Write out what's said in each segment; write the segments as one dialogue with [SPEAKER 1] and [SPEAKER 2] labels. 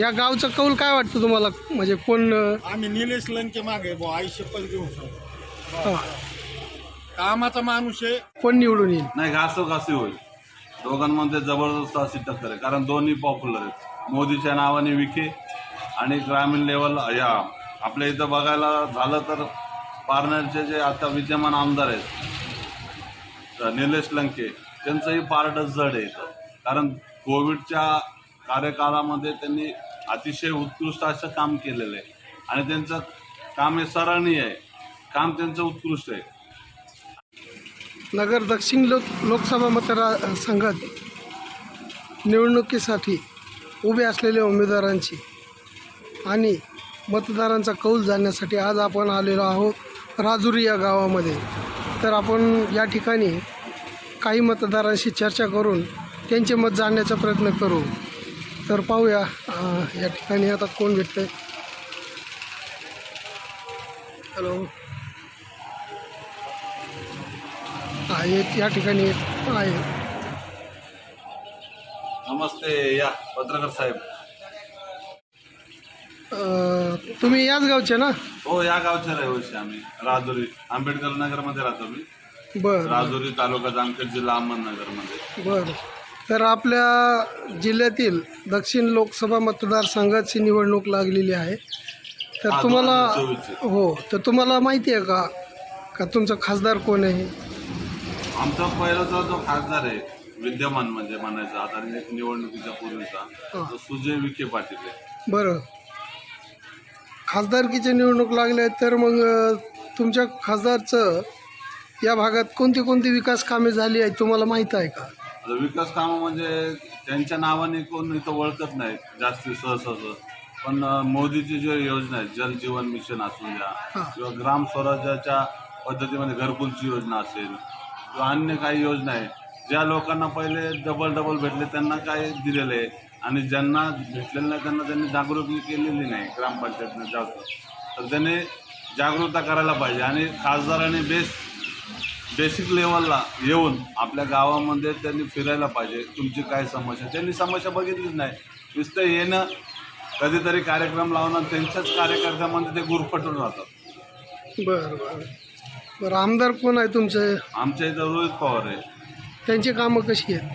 [SPEAKER 1] या गावचं कौल काय वाटतं तुम्हाला? म्हणजे कोण
[SPEAKER 2] आम्ही निलेश लंके मागे बुवा शपथ घेऊन
[SPEAKER 1] हा,
[SPEAKER 2] कामाचा माणूस आहे.
[SPEAKER 1] कोण निवडून येईल?
[SPEAKER 3] नाही घासोघासी होईल. दोघांमध्ये जबरदस्त अशी टक्कर आहे कारण दोन्ही पॉप्युलर आहेत. मोदीच्या नावाने विखे आणि ग्रामीण लेवल या आपल्या इथं बघायला झालं तर पारनेरचे जे आता विद्यमान आमदार आहेत तर निलेश लंके त्यांचंही पार्ट जड आहे इथं. कारण कोविडच्या कार्यकाळामध्ये त्यांनी अतिशय उत्कृष्ट असं काम केलेलं आहे. आणि त्यांचं काम हे सराहनीय आहे. काम त्यांचं उत्कृष्ट आहे.
[SPEAKER 1] नगर दक्षिण लोक लोकसभा मतदारसंघात निवडणुकीसाठी उभे असलेल्या उमेदवारांची आणि मतदारांचा कौल जाणण्यासाठी आज आपण आलेलो आहोत राजुरी या गावामध्ये. तर आपण या ठिकाणी काही मतदारांशी चर्चा करून त्यांचे मत जाणण्याचा प्रयत्न करू. तर पाहूया या ठिकाणी आता कोण भेटतंय. हॅलो आहेत या ठिकाणी आहे.
[SPEAKER 3] नमस्ते या पत्रकार साहेब.
[SPEAKER 1] तुम्ही याच गावचे ना?
[SPEAKER 3] हो या गावचे रहिवासी आम्ही. राजुरी आंबेडकर नगरमध्ये राहतो मी.
[SPEAKER 1] बरं.
[SPEAKER 3] राजुरी तालुका जामखेड जिल्हा अहमदनगरमध्ये.
[SPEAKER 1] बरं. तर आपल्या जिल्ह्यातील दक्षिण लोकसभा मतदारसंघाची निवडणूक लागलेली आहे. तर तुम्हाला
[SPEAKER 3] 2024
[SPEAKER 1] हो तर तुम्हाला माहिती आहे का? का तुमचा खासदार कोण आहे?
[SPEAKER 3] आमचा पहिलाचा जो खासदार आहे विद्यमान म्हणजे म्हणायचा आता निवडणुकीच्या पूर्वीचा. तो सुजय विखे पाटील आहे.
[SPEAKER 1] बरं. खासदारकीची निवडणूक लागली आहे तर मग तुमच्या खासदारचं या भागात कोणती कोणती विकास कामे झाली आहेत तुम्हाला माहीत आहे का?
[SPEAKER 3] आता विकास कामं म्हणजे त्यांच्या नावाने कोण इथं ओळखत नाही जास्ती सहसहज पण मोदीची जी योजना आहे जल जीवन मिशन असू द्या. किंवा ग्राम स्वराज्याच्या पद्धतीमध्ये घरकुलची योजना असेल किंवा अन्य काही योजना आहे ज्या लोकांना पहिले डबल डबल भेटले त्यांना काय दिलेलं आहे. आणि ज्यांना भेटलेलं नाही त्यांना त्यांनी जागृती केलेली नाही ग्रामपंचायतने जास्त. तर त्यांनी जागरूकता करायला पाहिजे. आणि खासदाराने बेस बेसिक लेवलला येऊन आपल्या गावामध्ये त्यांनी फिरायला पाहिजे. तुमची काय समस्या? त्यांनी समस्या बघितलीच नाही. नुसतं येणं कधीतरी कार्यक्रम लावणं त्यांच्याच कार्यकर्त्यामध्ये ते गुरफटून राहतात.
[SPEAKER 1] बरं बरं. बरं आमदार कोण आहे तुमचे?
[SPEAKER 3] आमच्या इथं रोहित पवार आहे.
[SPEAKER 1] त्यांची कामं कशी आहेत?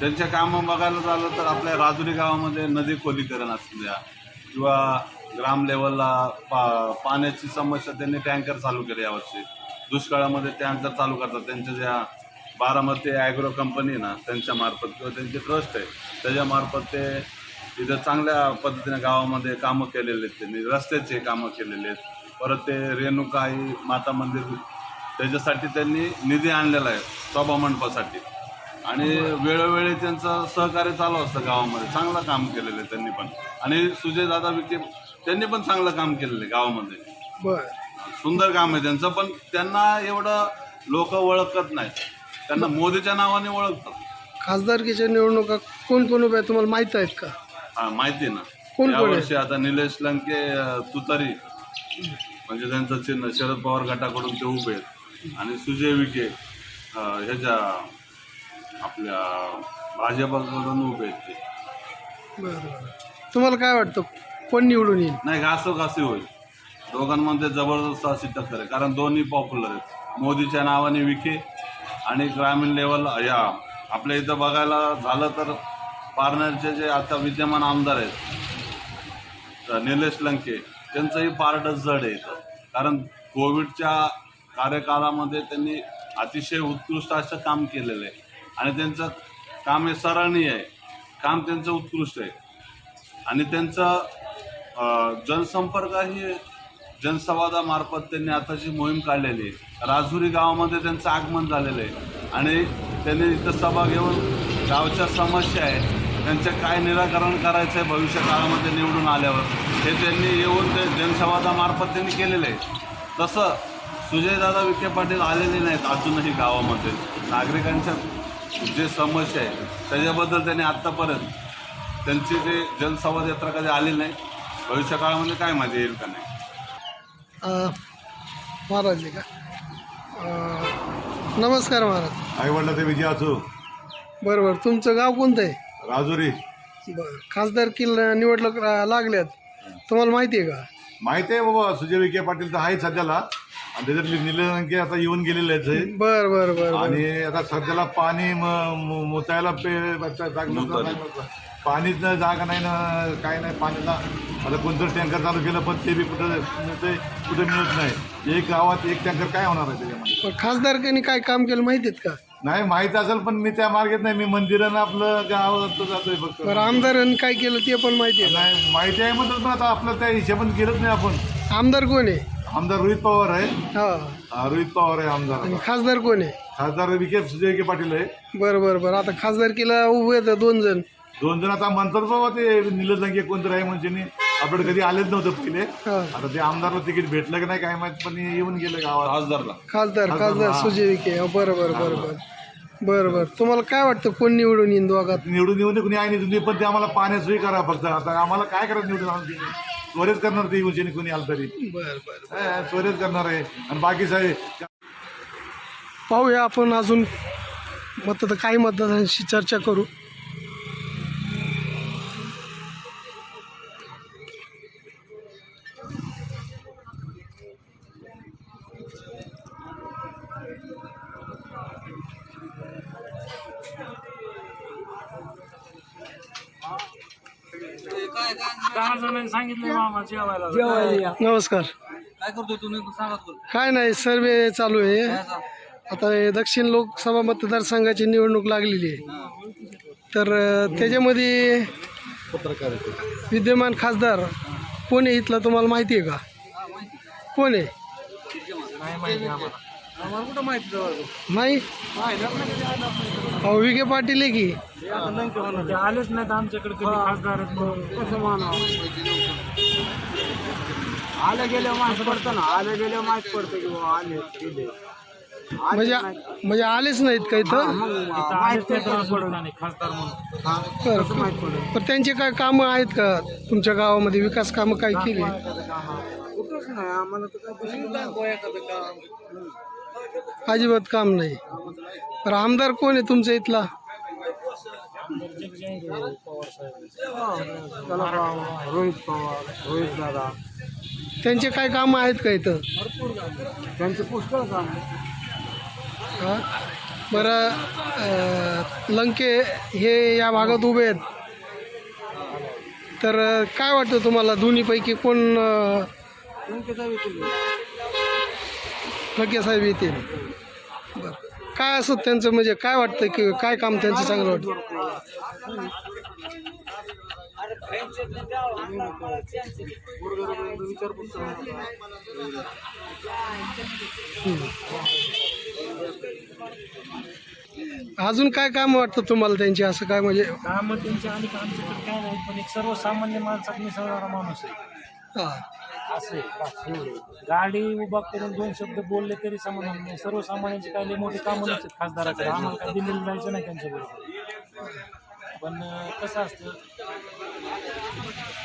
[SPEAKER 3] त्यांच्या कामं बघायला झालं तर आपल्या राजुरी गावामध्ये नदी खोलीकरण असू द्या किंवा ग्राम लेवलला पा पाण्याची समस्या त्यांनी टँकर चालू केले यावर्षी दुष्काळामध्ये टँकर चालू करतात. त्यांच्या ज्या बारामती ॲग्रो कंपनी आहे ना त्यांच्या मार्फत किंवा त्यांचे ट्रस्ट आहे त्याच्यामार्फत ते इथं चांगल्या पद्धतीने गावामध्ये कामं केलेले आहेत त्यांनी. रस्त्याचे कामं केलेले आहेत. परत ते रेणुका आई माता मंदिर त्याच्यासाठी त्यांनी निधी आणलेला आहे सभामंडपासाठी आणि वेळोवेळी त्यांचं सहकार्य चालू असतं गावामध्ये. चांगलं काम केलेलं आहे त्यांनी पण. आणि सुजय दादा विखे त्यांनी पण चांगलं काम केलेलं आहे गावामध्ये.
[SPEAKER 1] बरं.
[SPEAKER 3] सुंदर काम आहे त्यांचं पण त्यांना एवढं लोक ओळखत नाही त्यांना मोदीच्या नावाने ओळखतात.
[SPEAKER 1] खासदारकीच्या निवडणुका कोण कोण उभे आहेत तुम्हाला माहीत आहेत का?
[SPEAKER 3] हा माहिती आहे
[SPEAKER 1] कोण
[SPEAKER 3] ना.
[SPEAKER 1] कोण आहे?
[SPEAKER 3] यावर्षी आता निलेश लंके अं, तुतारी म्हणजे त्यांचं चिन्ह शरद पवार गटाकडून ते उभे आहेत. आणि सुजय विखे अं, ह्याच्या आपल्या भाजपकडून उभे आहेत ते.
[SPEAKER 1] बरं. तुम्हाला काय वाटतं? कोण निवडून येईल?
[SPEAKER 3] नाही घासोघासी होईल. दोघांमध्ये जबरदस्त अशी टक्कर आहे. कारण दोन्ही पॉप्युलर आहेत. मोदीच्या नावाने विखे आणि ग्रामीण लेवल या. आपल्या इथं बघायला झालं तर पार्नरचे जे आता विद्यमान आमदार आहेत तर निलेश लंके त्यांचंही पार्ट जड आहे इथं. कारण कोविडच्या कार्यकाळामध्ये त्यांनी अतिशय उत्कृष्ट असं काम केलेलं आहे. आणि त्यांचं काम हे सराहनीय आहे. काम त्यांचं उत्कृष्ट आहे. आणि त्यांचं जनसंपर्कही जनसंवादामार्फत त्यांनी आताची मोहीम काढलेली आहे राजुरी गावामध्ये त्यांचं आगमन झालेलं आहे आणि त्यांनी इथं सभा घेऊन गावच्या समस्या आहे त्यांचं काय निराकरण करायचं आहे भविष्य काळामध्ये निवडून आल्यावर हे त्यांनी येऊन ते जनसंवादामार्फत त्यांनी केलेलं आहे. तसं सुजयदादा विखे पाटील आलेले नाहीत अजूनही गावामध्ये. नागरिकांच्या जे समस्या आहे त्याच्याबद्दल त्यांनी आत्तापर्यंत त्यांची जे जनसंवाद यात्रा कधी आली नाही भविष्य काळामध्ये काय मजा येईल का नाही?
[SPEAKER 1] महाराज आहे का? नमस्कार महाराज.
[SPEAKER 4] आई वडिलाचे विजय असो.
[SPEAKER 1] बरं बरं. तुमचं गाव कोणतं आहे?
[SPEAKER 4] राजुरी.
[SPEAKER 1] बरं. खासदार किल निवडणूक ला- लागल्यात. तुम्हाला माहिती आहे का?
[SPEAKER 4] माहिती आहे बाबा सुजय विखे पाटील तर आहे सध्याला. आणि त्याच्यातले निलेश लंके आता येऊन गेलेले आहेत. हे.
[SPEAKER 1] बर बर बर बर.
[SPEAKER 4] आणि आता सध्याला पाणी म- म- मुतायला पे टाकलं तर पाणीच नाही जागा नाही ना काय नाही पाणीला. आता कोणतं टँकर चालू केलं पण ते बी कुठं मिळतंय कुठं मिळत नाही. एक गावात एक टँकर काय होणार आहे त्याच्यामध्ये?
[SPEAKER 1] पण खासदारकांनी काय काम केलं माहिती आहेत का?
[SPEAKER 4] नाही माहीत असेल पण मी त्या मार्गेत नाही. मी मंदिरानं आपलं गाव जातोय फक्त.
[SPEAKER 1] बरं आमदारांनी काय केलं ते पण माहिती आहे
[SPEAKER 4] नाही माहिती आहे म्हणतात पण आता आपलं त्या हिशोबाने केलंच नाही आपण.
[SPEAKER 1] आमदार कोण आहे?
[SPEAKER 4] आमदार रोहित पवार आहे.
[SPEAKER 1] हा.
[SPEAKER 4] हा, रोहित पवार आहे आमदार
[SPEAKER 1] आणि खासदार कोण आहे?
[SPEAKER 4] खासदार विखे सुजय विखे पाटील आहे.
[SPEAKER 1] बरं बरं बरं. आता खासदारकीला उभे आहेत दोन जण.
[SPEAKER 4] दोन जण आता म्हणतात बाबा ते लंके कोणतरी आहे म्हणजे आपल्याकडे कधी आलेच नव्हतं पहिले.
[SPEAKER 1] हा.
[SPEAKER 4] आता ते आमदारला तिकीट भेटलं की नाही काय माहीत पण येऊन गेलं गावात.
[SPEAKER 3] खासदारला.
[SPEAKER 1] खासदार खासदार सुजय विखे. हो, बरं बरं बरं बरं. बरं बरं. तुम्हाला काय वाटतं कोण निवडून येईन दोघात?
[SPEAKER 4] निवडून येऊन कुणी आहे नाही तुम्ही पण ते आम्हाला पाण्यात सोयी करा फक्त. आता आम्हाला काय करायचं निवडून आणून त्वरेच करणार ते येऊन कोणी आलं तरी.
[SPEAKER 1] बरं बरं
[SPEAKER 4] त्वरेच करणार आहे. आणि बाकी साहेब
[SPEAKER 1] पाहूया आपण अजून मत काही मतदारांशी चर्चा करू.
[SPEAKER 5] दहा जणांनी सांगितले मामा जेवायला.
[SPEAKER 1] नमस्कार.
[SPEAKER 5] काय करतो नाही
[SPEAKER 1] काय सर्वे चालू आहे. आता हे दक्षिण लोकसभा मतदारसंघाची निवडणूक लागलेली आहे. तर त्याच्यामध्ये विद्यमान खासदार कोण आहे इथला तुम्हाला माहिती आहे का? कोण आहे?
[SPEAKER 5] नाही माहिती आम्हाला. आम्हाला कुठं माहिती
[SPEAKER 1] नाही. अहो विखे पाटील आहे की.
[SPEAKER 5] ते आलेच नाहीत आमच्याकडे कधी खासदार कसं मानावं? आले गेले माहिती पडतं ना. आले गेले माहिती पडतं की आले गेले.
[SPEAKER 1] म्हणजे म्हणजे आलेच नाहीत का इथं
[SPEAKER 5] आलेच नाही खासदार म्हणून.
[SPEAKER 1] बरं. पण त्यांचे काय कामं आहेत का? तुमच्या गावामध्ये विकास कामं काय केली?
[SPEAKER 5] कुठंच नाही. आम्हाला तर काय दिसलं नाही.
[SPEAKER 1] अजिबात काम नाही. तर आमदार कोण आहे तुमच्या इथला?
[SPEAKER 5] रोहित पवार रोहित दादा.
[SPEAKER 1] त्यांचे काय कामं आहेत का इथं?
[SPEAKER 5] त्यांचं पुष्कळ काम
[SPEAKER 1] हा? बरं अं, लंके हे या भागात उभे आहेत. तर अं, काय वाटतं तुम्हाला दोन्हीपैकी कोण अं,
[SPEAKER 5] लंकेचा विकून
[SPEAKER 1] लंके साहेब येतील. बरं. काय असं त्यांचं म्हणजे काय वाटतं की काय काम त्यांचं चांगलं वाटतं? अजून काय काम वाटतं तुम्हाला त्यांची? असं काय म्हणजे
[SPEAKER 5] काम त्यांचे आणि आमच्याकडे काय नाही पण एक सर्वसामान्य माणसात सर्व माणूस आहे. असं आहे गाडी उभा करून दोन शब्द बोलले तरी समाधान नाही. सर्वसामान्यांची काही लई मोठी कामं नसतात खासदाराकडे. आम्हाला काय दिलेलं जायचं नाही त्यांच्याबरोबर. पण कसं असतं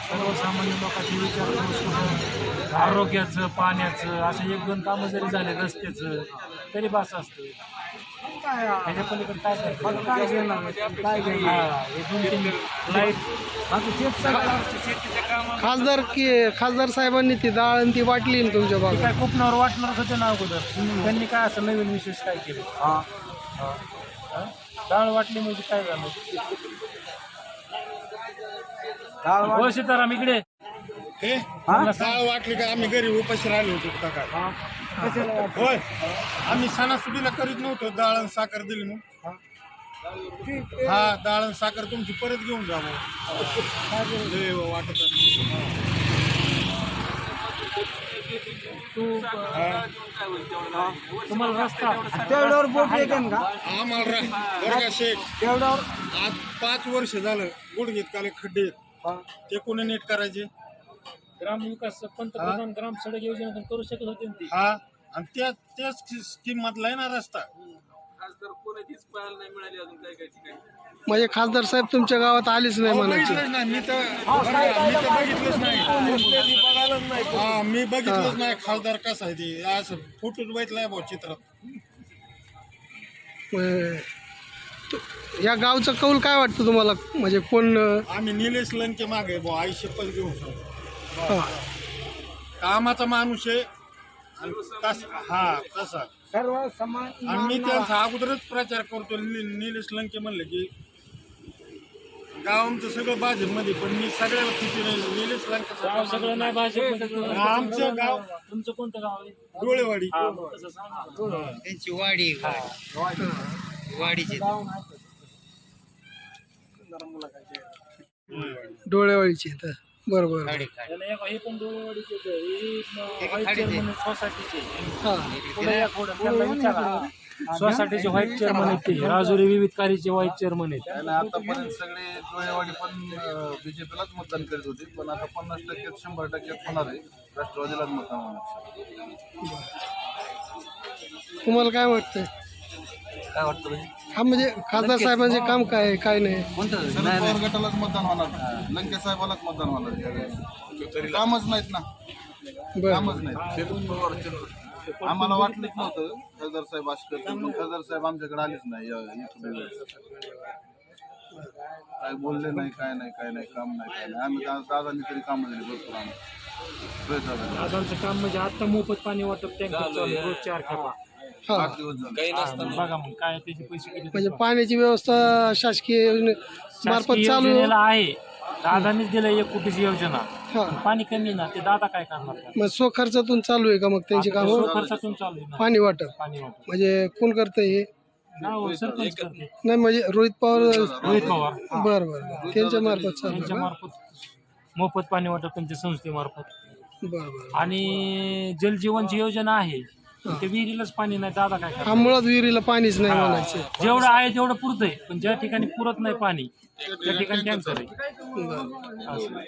[SPEAKER 5] सर्वसामान्य लोकांचे विचार करून आरोग्याचं पाण्याचं असे एक दोन कामं जरी झाले रस्त्याचं तरी बस असतं. त्याच्या पलीकडे काय करतात? काय घेणार? काय घेणार? हे दोन तीन लाइट बाकी शेत शेतीच्या कामाला
[SPEAKER 1] खासदार की खासदार साहेबांनी ती डाळ आणि ती वाटली ना तुमच्या
[SPEAKER 5] ते
[SPEAKER 1] भागात
[SPEAKER 5] काय कोकणावर वाटणारच होते ना अगोदर? त्यांनी काय असं नवीन विशेष काय केलं? हा? डाळ वाटली म्हणजे काय झालं? हो सीताराम इकडे.
[SPEAKER 2] हे? डाळ वाटली का आम्ही घरी उपाशी राहिलो होतो का काय? होय. आम्ही सणासुदीला करीत नव्हतो. डाळ आणि साखर दिली मग. हा डाळ आणि साखर तुमची परत घेऊन जा मग. लय वाटत
[SPEAKER 5] तुम्हाला रस्ता
[SPEAKER 2] आम्हाला रा- बरं का शेख? आज पाच वर्ष झालं गुडघेत काले खड्डे आहेत. ते कोणी नीट करायचे?
[SPEAKER 5] ग्रामविकास पंतप्रधान ग्राम सडक योजना करू शकत होते ना ती.
[SPEAKER 2] हा. आणि त्या त्याच स्कीम मधला आहे ना रस्ता
[SPEAKER 1] म्हणजे खासदार साहेब तुमच्या गावात आलीच नाही
[SPEAKER 2] अहो,
[SPEAKER 1] म्हणायचे.
[SPEAKER 2] बघितलंच नाही. मी तर बरं मी तर बघितलंच नाही. हा मी बघितलंच नाही खासदार कसा आहे ते. असं फोटोच बघितलाय भाऊ चित्रात.
[SPEAKER 1] म्हणजे तु- या गावचं कौल काय वाटतं तुम्हाला? म्हणजे कोण अं,
[SPEAKER 2] आम्ही निलेश लंके मागे बुवा आई शपथ घेऊन.
[SPEAKER 1] हा.
[SPEAKER 2] कामाचा माणूस आहे. तस हा तसा.
[SPEAKER 5] सर्व
[SPEAKER 2] आणि मी त्यांचा अगोदरच प्रचार करतो. नि- निलेश लंके म्हणलं की गाव आमचं सगळं भाजपमध्ये पण मी सगळ्या स्थितीने निलेश
[SPEAKER 5] गाव
[SPEAKER 2] लंके
[SPEAKER 5] सगळं नाही भाजप
[SPEAKER 2] आमचं गाव
[SPEAKER 5] तुमचं कोणतं गाव आहे?
[SPEAKER 2] डोळेवाडी.
[SPEAKER 5] हा, मग तसं सांगा.
[SPEAKER 6] त्यांची वाडी वाडीची.
[SPEAKER 1] डोळेवाडीचे तर. बरोबर.
[SPEAKER 5] एक हे पण आहे. हे,
[SPEAKER 6] एक
[SPEAKER 5] व्हाईट
[SPEAKER 6] खाडीचे.
[SPEAKER 5] चेअरमन सोसायटीचे
[SPEAKER 1] हा.
[SPEAKER 5] पुढे या थोडं, त्यांना विचारा. सोसायटीचे व्हाईट चेअरमन आहेत ते. राजुरी विविधकारीचे व्हाईट चेअरमन आहेत.
[SPEAKER 3] आणि आतापर्यंत सगळे डोळेवाडी पण बीजेपीलाच मतदान करीत होते. पण आता पन्नास टक्के शंभर टक्के होणार आहे. राष्ट्रवादीलाच मतदान होणार
[SPEAKER 1] तुम्हाला काय वाटतंय?
[SPEAKER 6] काय वाटतं म्हणजे?
[SPEAKER 1] हा म्हणजे खासदार साहेबांचे काम काय आहे काय नाही.
[SPEAKER 6] कोणतं?
[SPEAKER 3] शरद पवार गटालाच मतदान होणार. लंके साहेबालाच मतदान होणार. यावेळेस. कामच नाहीत ना.
[SPEAKER 1] बरं.
[SPEAKER 3] कामच नाहीत. आम्हाला वाटलंच नव्हतं खासदार साहेब असं करतील पण खासदार साहेब आमच्याकडे आलेच नाही. या- इथं वेळेस. काय बोलले नाही काय नाही काय नाही काम नाही काय नाही. आम्ही दा- दादांनी तरी काम दिली भरपूर आम्ही. झाले.
[SPEAKER 5] दादांचं काम म्हणजे आता मोफत पाणी वाटप टँकर चालू आहे, रोज चार खेपा.
[SPEAKER 3] आठ दिवस झाले.
[SPEAKER 5] हा, मग बघा मग काय त्याचे पैसे किती
[SPEAKER 1] म्हणजे पाण्याची व्यवस्था शासकीय योजने मार्फत
[SPEAKER 5] शासकीय
[SPEAKER 1] चालू.
[SPEAKER 5] योजनेला आहे. दादानीच दिलं एक कोटीची योजना.
[SPEAKER 1] हा.
[SPEAKER 5] पाणी कमी ना ते दादा काय करणार त्याला?
[SPEAKER 1] मग स्वखर्चातून चालू आहे का मग त्यांची
[SPEAKER 5] आता
[SPEAKER 1] कामं?
[SPEAKER 5] ते खर्चातून चालू आहे ना.
[SPEAKER 1] पाणी वाटप.
[SPEAKER 5] पाणी वाटप.
[SPEAKER 1] म्हणजे कोण करतंय हे?
[SPEAKER 5] गाव सरपंच करते.
[SPEAKER 1] नाही म्हणजे रोहित पवार
[SPEAKER 5] रोहित पवार. हा.
[SPEAKER 1] बरं बरं. त्यांच्या मार्फत चालू आहे
[SPEAKER 5] त्यांच्या
[SPEAKER 1] का?
[SPEAKER 5] मार्फत. मोफत पाणी वाटप त्यांच्या संस्थेमार्फत.
[SPEAKER 1] बरं बरं.
[SPEAKER 5] आणि जलजीवनची योजना आहे. ते विहिरीलाच पाणी नाही. दादा काय करणार
[SPEAKER 1] हा मुळात विहिरीला पाणीच नाही म्हणायचं.
[SPEAKER 5] जेवढं आहे तेवढं पुरतंय पण ज्या ठिकाणी पुरत नाही पाणी त्या ठिकाणी टँकर आहे. असं.